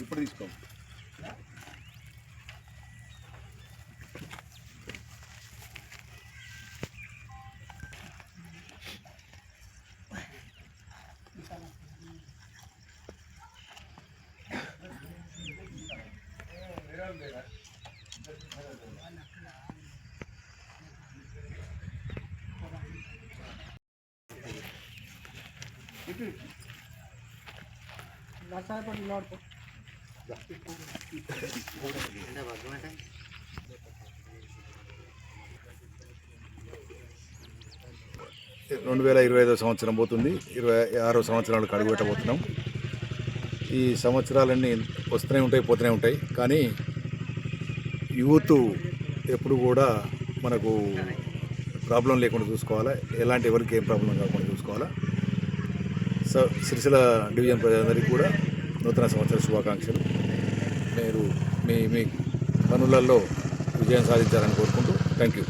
ఇప్పుడు తీసుకో రెండు వేల ఇరవై ఐదో సంవత్సరం పోతుంది. ఇరవై ఆరో సంవత్సరాలకు అడుగుపెట్టబోతున్నాం ఈ సంవత్సరాలన్నీ వస్తూనే ఉంటాయి పోతూనే ఉంటాయి. కానీ యూత్ ఎప్పుడు కూడా మనకు ప్రాబ్లం లేకుండా చూసుకోవాలా? ఎలాంటి ఎవరికి ఏం ప్రాబ్లం కాకుండా చూసుకోవాలా? సిరిసిల డివిజన్ ప్రజలందరికీ కూడా నూతన సంవత్సర శుభాకాంక్షలు. మీరు మీ మీ పనులలో విజయం సాధించాలని కోరుకుంటూ థ్యాంక్ యూ